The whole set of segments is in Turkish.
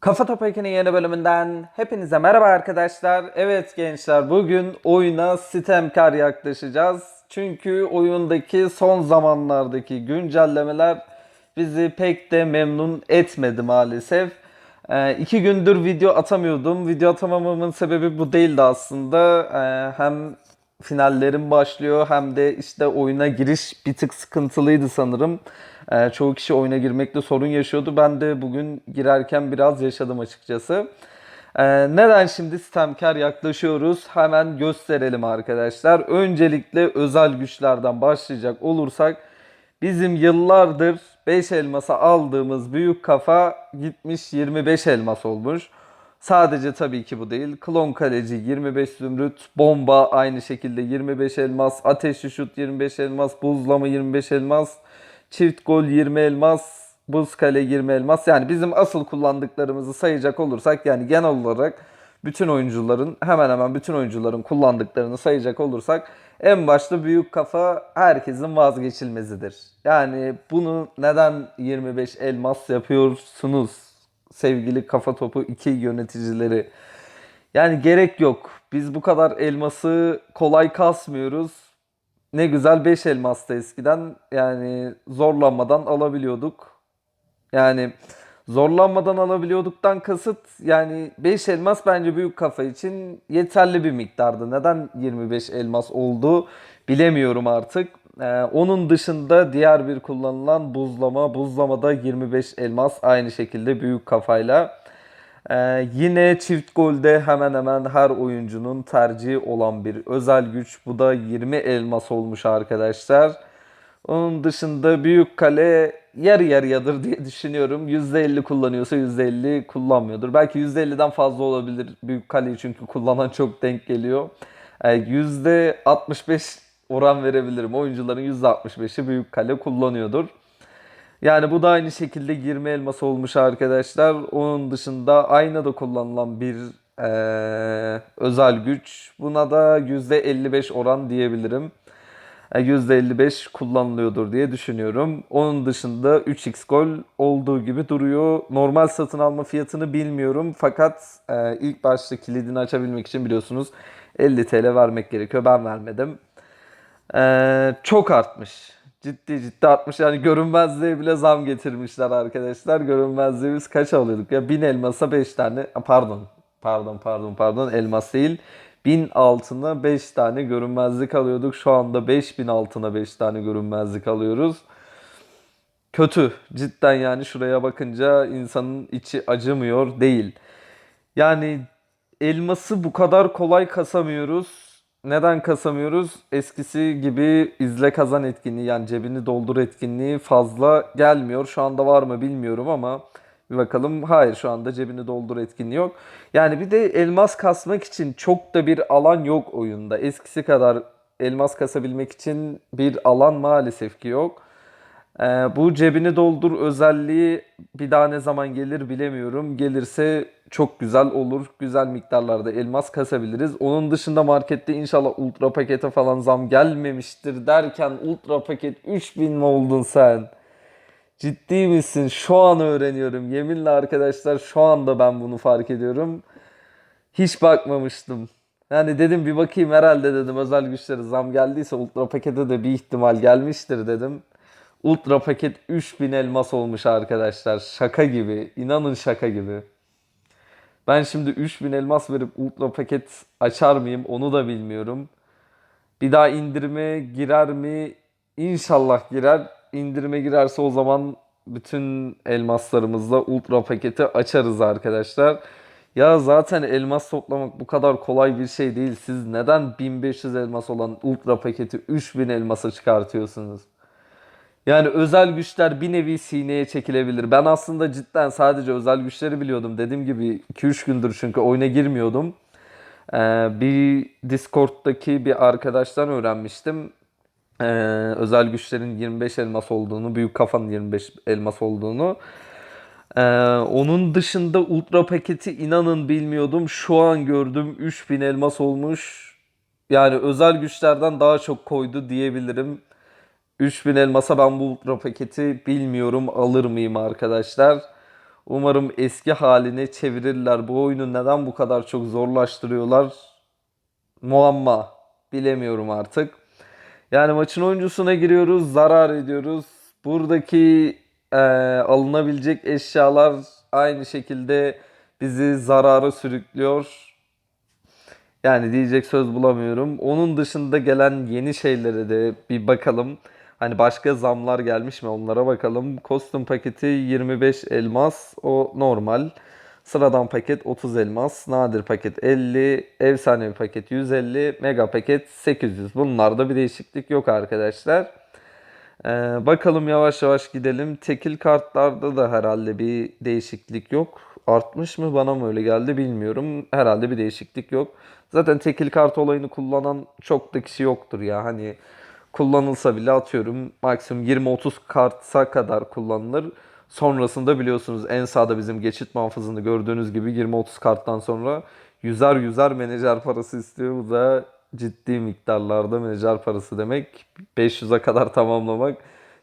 Kafa Topak'ın yeni bölümünden hepinize merhaba arkadaşlar. Evet gençler bugün oyuna sistemkar yaklaşacağız. Çünkü oyundaki son zamanlardaki güncellemeler bizi pek de memnun etmedi maalesef. Ee, iki gündür video atamıyordum. Video atamamamın sebebi bu değildi aslında. Ee, hem finallerim başlıyor hem de işte oyuna giriş bir tık sıkıntılıydı sanırım. Ee, çoğu kişi oyuna girmekte sorun yaşıyordu. Ben de bugün girerken biraz yaşadım açıkçası. Ee, neden şimdi sistemkar yaklaşıyoruz? Hemen gösterelim arkadaşlar. Öncelikle özel güçlerden başlayacak olursak bizim yıllardır 5 elmasa aldığımız büyük kafa gitmiş 25 elmas olmuş. Sadece tabii ki bu değil. Klon kaleci 25 zümrüt, bomba aynı şekilde 25 elmas, ateşli şut 25 elmas, buzlama 25 elmas, çift gol 20 elmas, buz kale 20 elmas. Yani bizim asıl kullandıklarımızı sayacak olursak yani genel olarak bütün oyuncuların hemen hemen bütün oyuncuların kullandıklarını sayacak olursak en başta büyük kafa herkesin vazgeçilmezidir. Yani bunu neden 25 elmas yapıyorsunuz sevgili kafa topu 2 yöneticileri? Yani gerek yok. Biz bu kadar elması kolay kasmıyoruz. Ne güzel 5 elmasta eskiden yani zorlanmadan alabiliyorduk. Yani zorlanmadan alabiliyorduktan kasıt yani 5 elmas bence büyük kafa için yeterli bir miktardı. Neden 25 elmas oldu bilemiyorum artık. Ee, onun dışında diğer bir kullanılan buzlama. Buzlamada 25 elmas aynı şekilde büyük kafayla. Ee, yine çift golde hemen hemen her oyuncunun tercihi olan bir özel güç. Bu da 20 elmas olmuş arkadaşlar. Onun dışında büyük kale yarı yarıyadır diye düşünüyorum. %50 kullanıyorsa %50 kullanmıyordur. Belki %50'den fazla olabilir büyük kaleyi çünkü kullanan çok denk geliyor. Ee, %65 oran verebilirim. Oyuncuların %65'i büyük kale kullanıyordur. Yani bu da aynı şekilde 20 elmas olmuş arkadaşlar. Onun dışında aynada kullanılan bir eee, özel güç. Buna da %55 oran diyebilirim. E, %55 kullanılıyordur diye düşünüyorum. Onun dışında 3x gol olduğu gibi duruyor. Normal satın alma fiyatını bilmiyorum. Fakat e, ilk başta kilidini açabilmek için biliyorsunuz 50 TL vermek gerekiyor. Ben vermedim. Ee, çok artmış. Ciddi ciddi artmış. Yani görünmezliğe bile zam getirmişler arkadaşlar. Görünmezliği biz kaç alıyorduk ya? 1000 elmasa 5 tane. Pardon. Pardon pardon pardon. Elmas değil. 1000 altına 5 tane görünmezlik alıyorduk. Şu anda 5000 altına 5 tane görünmezlik alıyoruz. Kötü. Cidden yani şuraya bakınca insanın içi acımıyor değil. Yani elması bu kadar kolay kasamıyoruz. Neden kasamıyoruz? Eskisi gibi izle kazan etkinliği yani cebini doldur etkinliği fazla gelmiyor. Şu anda var mı bilmiyorum ama bir bakalım. Hayır şu anda cebini doldur etkinliği yok. Yani bir de elmas kasmak için çok da bir alan yok oyunda. Eskisi kadar elmas kasabilmek için bir alan maalesef ki yok. Ee, bu cebini doldur özelliği bir daha ne zaman gelir bilemiyorum. Gelirse çok güzel olur. Güzel miktarlarda elmas kasabiliriz. Onun dışında markette inşallah ultra pakete falan zam gelmemiştir derken ultra paket 3000 mi oldun sen? Ciddi misin? Şu an öğreniyorum. Yeminle arkadaşlar şu anda ben bunu fark ediyorum. Hiç bakmamıştım. Yani dedim bir bakayım herhalde dedim özel güçleri zam geldiyse ultra pakete de bir ihtimal gelmiştir dedim. Ultra paket 3000 elmas olmuş arkadaşlar. Şaka gibi. İnanın şaka gibi. Ben şimdi 3000 elmas verip ultra paket açar mıyım onu da bilmiyorum. Bir daha indirime girer mi? İnşallah girer. İndirime girerse o zaman bütün elmaslarımızla ultra paketi açarız arkadaşlar. Ya zaten elmas toplamak bu kadar kolay bir şey değil. Siz neden 1500 elmas olan ultra paketi 3000 elmasa çıkartıyorsunuz? Yani özel güçler bir nevi sineye çekilebilir. Ben aslında cidden sadece özel güçleri biliyordum. Dediğim gibi 2-3 gündür çünkü oyuna girmiyordum. Ee, bir Discord'daki bir arkadaştan öğrenmiştim. Ee, özel güçlerin 25 elmas olduğunu, büyük kafanın 25 elmas olduğunu. Ee, onun dışında ultra paketi inanın bilmiyordum. Şu an gördüm 3000 elmas olmuş. Yani özel güçlerden daha çok koydu diyebilirim. 3000 elmasa ben bu ultra paketi bilmiyorum alır mıyım arkadaşlar. Umarım eski haline çevirirler. Bu oyunu neden bu kadar çok zorlaştırıyorlar? Muamma. Bilemiyorum artık. Yani maçın oyuncusuna giriyoruz, zarar ediyoruz. Buradaki e, alınabilecek eşyalar aynı şekilde bizi zarara sürüklüyor. Yani diyecek söz bulamıyorum. Onun dışında gelen yeni şeylere de bir bakalım. Hani başka zamlar gelmiş mi onlara bakalım. Kostüm paketi 25 elmas. O normal. Sıradan paket 30 elmas. Nadir paket 50. Efsanevi paket 150. Mega paket 800. Bunlarda bir değişiklik yok arkadaşlar. Ee, bakalım yavaş yavaş gidelim. Tekil kartlarda da herhalde bir değişiklik yok. Artmış mı bana mı öyle geldi bilmiyorum. Herhalde bir değişiklik yok. Zaten tekil kart olayını kullanan çok da kişi yoktur ya. Hani kullanılsa bile atıyorum maksimum 20-30 kartsa kadar kullanılır. Sonrasında biliyorsunuz en sağda bizim geçit muhafızını gördüğünüz gibi 20-30 karttan sonra yüzer yüzer menajer parası istiyor. Bu da ciddi miktarlarda menajer parası demek. 500'e kadar tamamlamak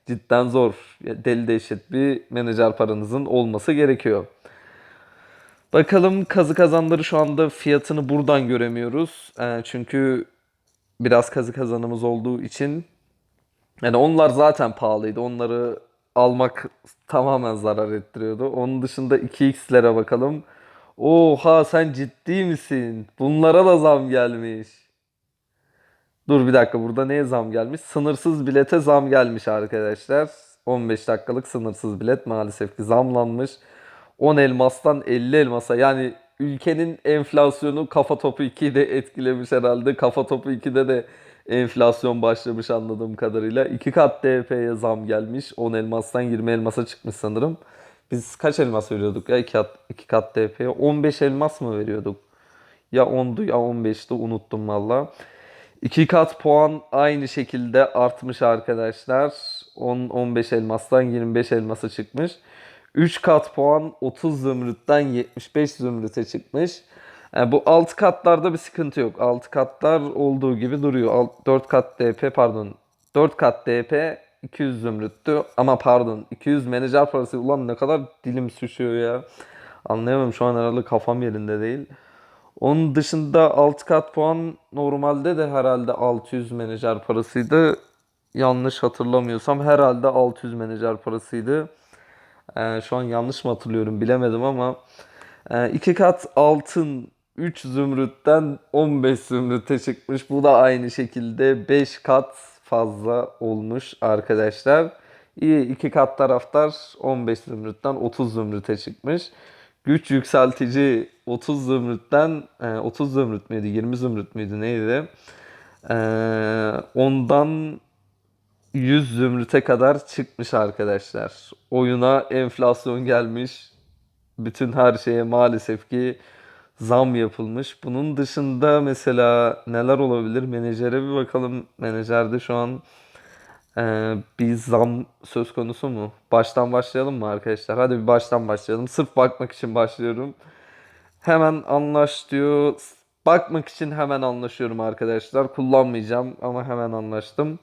cidden zor. Deli dehşet bir menajer paranızın olması gerekiyor. Bakalım kazı kazanları şu anda fiyatını buradan göremiyoruz. Ee, çünkü biraz kazı kazanımız olduğu için yani onlar zaten pahalıydı. Onları almak tamamen zarar ettiriyordu. Onun dışında 2x'lere bakalım. Oha sen ciddi misin? Bunlara da zam gelmiş. Dur bir dakika burada neye zam gelmiş? Sınırsız bilete zam gelmiş arkadaşlar. 15 dakikalık sınırsız bilet maalesef ki zamlanmış. 10 elmastan 50 elmasa yani ülkenin enflasyonu kafa topu 2'yi de etkilemiş herhalde. Kafa topu 2'de de enflasyon başlamış anladığım kadarıyla. 2 kat DP'ye zam gelmiş. 10 elmastan 20 elmasa çıkmış sanırım. Biz kaç elmas veriyorduk ya 2 kat, 2 kat DP'ye? 15 elmas mı veriyorduk? Ya 10'du ya 15'ti unuttum valla. 2 kat puan aynı şekilde artmış arkadaşlar. 10 15 elmastan 25 elmasa çıkmış. 3 kat puan 30 zümrütten 75 zümrüte çıkmış. Yani bu alt katlarda bir sıkıntı yok. Alt katlar olduğu gibi duruyor. Alt, 4 kat DP pardon. 4 kat DP 200 zümrüttü. Ama pardon 200 menajer parası. Ulan ne kadar dilim süşüyor ya. Anlayamam şu an herhalde kafam yerinde değil. Onun dışında alt kat puan normalde de herhalde 600 menajer parasıydı. Yanlış hatırlamıyorsam herhalde 600 menajer parasıydı. Ee, şu an yanlış mı hatırlıyorum bilemedim ama e, iki kat altın 3 zümrütten 15 zümrüte çıkmış. Bu da aynı şekilde 5 kat fazla olmuş arkadaşlar. İyi iki kat taraftar 15 zümrütten 30 zümrüte çıkmış. Güç yükseltici 30 zümrütten e, 30 zümrüt müydü 20 zümrüt müydü neydi? E, ondan 100 zümrüte kadar çıkmış arkadaşlar. Oyuna enflasyon gelmiş. Bütün her şeye maalesef ki zam yapılmış. Bunun dışında mesela neler olabilir? Menajere bir bakalım. Menajerde şu an e, bir zam söz konusu mu? Baştan başlayalım mı arkadaşlar? Hadi bir baştan başlayalım. Sırf bakmak için başlıyorum. Hemen anlaş diyor. Bakmak için hemen anlaşıyorum arkadaşlar. Kullanmayacağım ama hemen anlaştım.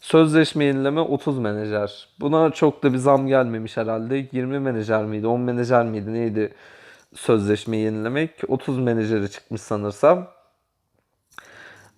Sözleşme yenileme 30 menajer. Buna çok da bir zam gelmemiş herhalde. 20 menajer miydi? 10 menajer miydi? Neydi? Sözleşme yenilemek. 30 menajeri çıkmış sanırsam.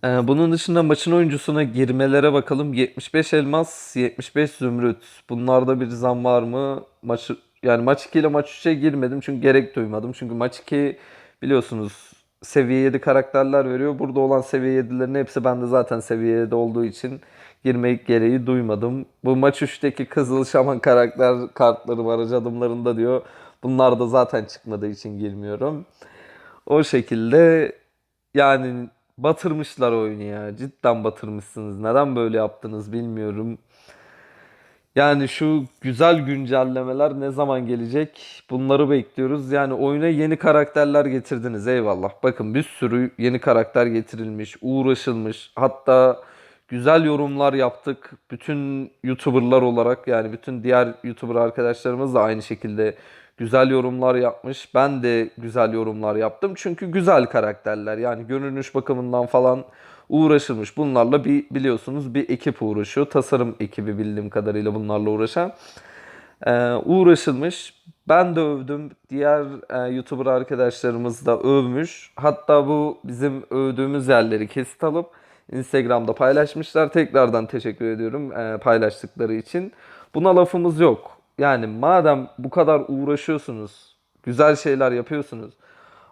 Ee, bunun dışında maçın oyuncusuna girmelere bakalım. 75 elmas, 75 zümrüt. Bunlarda bir zam var mı? Maç yani maç 2 ile maç 3'e girmedim çünkü gerek duymadım. Çünkü maç 2 biliyorsunuz seviye 7 karakterler veriyor. Burada olan seviye 7'lerin hepsi bende zaten seviye 7 olduğu için girmek gereği duymadım. Bu maç 3'teki Kızıl Şaman karakter kartları var adımlarında diyor. Bunlar da zaten çıkmadığı için girmiyorum. O şekilde yani batırmışlar oyunu ya. Cidden batırmışsınız. Neden böyle yaptınız bilmiyorum. Yani şu güzel güncellemeler ne zaman gelecek? Bunları bekliyoruz. Yani oyuna yeni karakterler getirdiniz. Eyvallah. Bakın bir sürü yeni karakter getirilmiş, uğraşılmış. Hatta güzel yorumlar yaptık. Bütün YouTuber'lar olarak yani bütün diğer YouTuber arkadaşlarımız da aynı şekilde güzel yorumlar yapmış. Ben de güzel yorumlar yaptım. Çünkü güzel karakterler. Yani görünüş bakımından falan uğraşılmış. Bunlarla bir biliyorsunuz bir ekip uğraşıyor. Tasarım ekibi bildiğim kadarıyla bunlarla uğraşan. Ee, uğraşılmış. Ben de övdüm. Diğer e, YouTuber arkadaşlarımız da övmüş. Hatta bu bizim övdüğümüz yerleri kesit alıp Instagram'da paylaşmışlar. Tekrardan teşekkür ediyorum e, paylaştıkları için. Buna lafımız yok. Yani madem bu kadar uğraşıyorsunuz, güzel şeyler yapıyorsunuz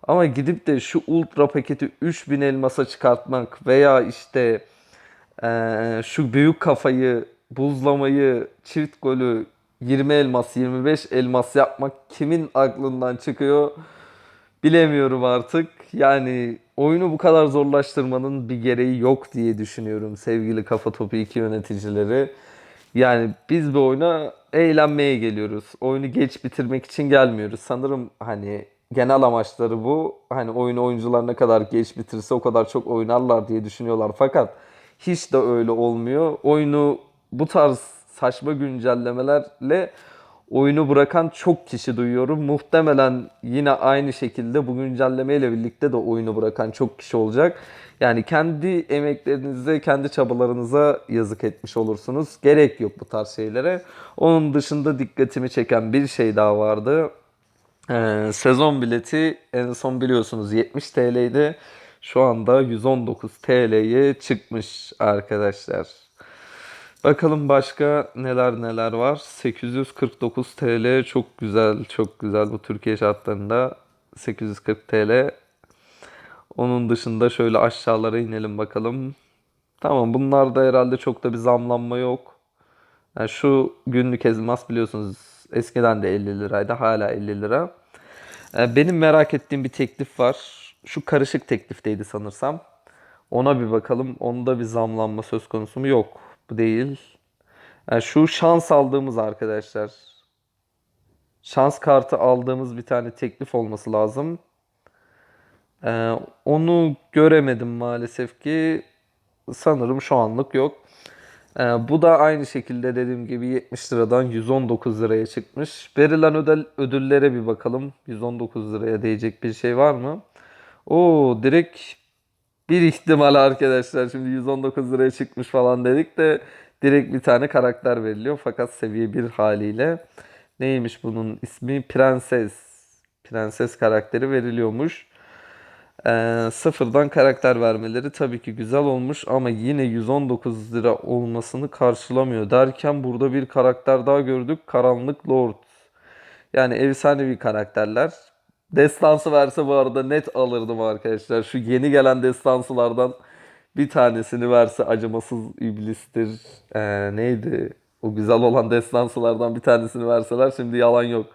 ama gidip de şu ultra paketi 3000 elmasa çıkartmak veya işte ee, şu büyük kafayı, buzlamayı, çift golü 20 elmas, 25 elmas yapmak kimin aklından çıkıyor bilemiyorum artık. Yani oyunu bu kadar zorlaştırmanın bir gereği yok diye düşünüyorum sevgili Kafa Topu 2 yöneticileri. Yani biz bu oyuna eğlenmeye geliyoruz. Oyunu geç bitirmek için gelmiyoruz. Sanırım hani genel amaçları bu. Hani oyunu oyuncular ne kadar geç bitirse o kadar çok oynarlar diye düşünüyorlar. Fakat hiç de öyle olmuyor. Oyunu bu tarz saçma güncellemelerle oyunu bırakan çok kişi duyuyorum. Muhtemelen yine aynı şekilde bu güncellemeyle birlikte de oyunu bırakan çok kişi olacak. Yani kendi emeklerinize, kendi çabalarınıza yazık etmiş olursunuz. Gerek yok bu tarz şeylere. Onun dışında dikkatimi çeken bir şey daha vardı. Ee, sezon bileti en son biliyorsunuz 70 TL'ydi. Şu anda 119 TL'ye çıkmış arkadaşlar. Bakalım başka neler neler var. 849 TL çok güzel, çok güzel bu Türkiye şartlarında 840 TL. Onun dışında şöyle aşağılara inelim bakalım. Tamam bunlarda herhalde çok da bir zamlanma yok. Yani şu günlük elmas biliyorsunuz eskiden de 50 liraydı hala 50 lira. Ee, Benim merak ettiğim bir teklif var. Şu karışık teklifteydi sanırsam. Ona bir bakalım. Onda bir zamlanma söz konusu mu? Yok. Bu değil. Yani şu şans aldığımız arkadaşlar. Şans kartı aldığımız bir tane teklif olması lazım. Ee, onu göremedim maalesef ki. Sanırım şu anlık yok. Ee, bu da aynı şekilde dediğim gibi 70 liradan 119 liraya çıkmış. Verilen ödül, ödüllere bir bakalım. 119 liraya değecek bir şey var mı? Oo direkt bir ihtimal arkadaşlar. Şimdi 119 liraya çıkmış falan dedik de direkt bir tane karakter veriliyor. Fakat seviye 1 haliyle. Neymiş bunun ismi? Prenses. Prenses karakteri veriliyormuş. Ee, sıfırdan karakter vermeleri tabii ki güzel olmuş ama yine 119 lira olmasını karşılamıyor derken burada bir karakter daha gördük. Karanlık Lord. Yani efsanevi karakterler. Destansı verse bu arada net alırdım arkadaşlar. Şu yeni gelen destansılardan bir tanesini verse acımasız iblistir. Ee, neydi? O güzel olan destansılardan bir tanesini verseler şimdi yalan yok.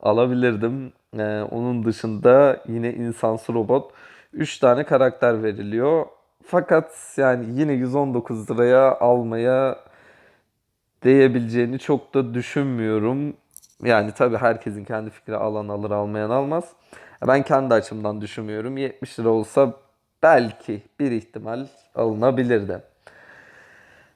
Alabilirdim. Ee, onun dışında yine insansı robot. 3 tane karakter veriliyor. Fakat yani yine 119 liraya almaya değebileceğini çok da düşünmüyorum. Yani tabii herkesin kendi fikri alan alır almayan almaz. Ben kendi açımdan düşünmüyorum. 70 lira olsa belki bir ihtimal alınabilirdi.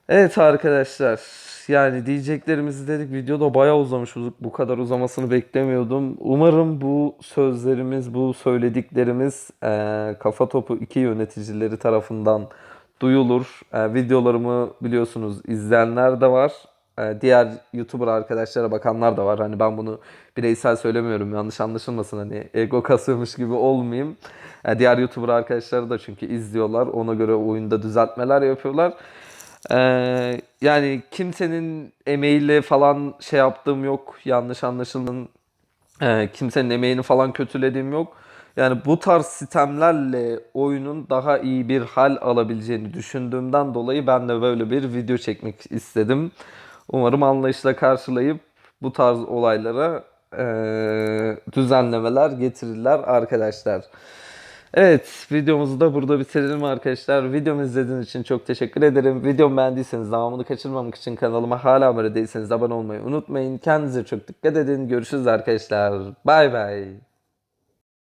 Evet arkadaşlar yani diyeceklerimizi dedik videoda bayağı uzamış bu kadar uzamasını beklemiyordum. Umarım bu sözlerimiz bu söylediklerimiz eee, Kafa Topu 2 yöneticileri tarafından duyulur. Eee, videolarımı biliyorsunuz izleyenler de var. Eee, diğer YouTuber arkadaşlara bakanlar da var. Hani ben bunu bireysel söylemiyorum yanlış anlaşılmasın hani ego kasıyormuş gibi olmayayım. Eee, diğer YouTuber arkadaşları da çünkü izliyorlar ona göre oyunda düzeltmeler yapıyorlar. Ee, yani kimsenin emeğiyle falan şey yaptığım yok. Yanlış anlaşılın. Ee, kimsenin emeğini falan kötülediğim yok. Yani bu tarz sistemlerle oyunun daha iyi bir hal alabileceğini düşündüğümden dolayı ben de böyle bir video çekmek istedim. Umarım anlayışla karşılayıp bu tarz olaylara eee, düzenlemeler getirirler arkadaşlar. Evet, videomuzu da burada bitirelim arkadaşlar. Videomu izlediğiniz için çok teşekkür ederim. Videomu beğendiyseniz devamını kaçırmamak için kanalıma hala abone değilseniz abone olmayı unutmayın. Kendinize çok dikkat edin. Görüşürüz arkadaşlar. Bay bay.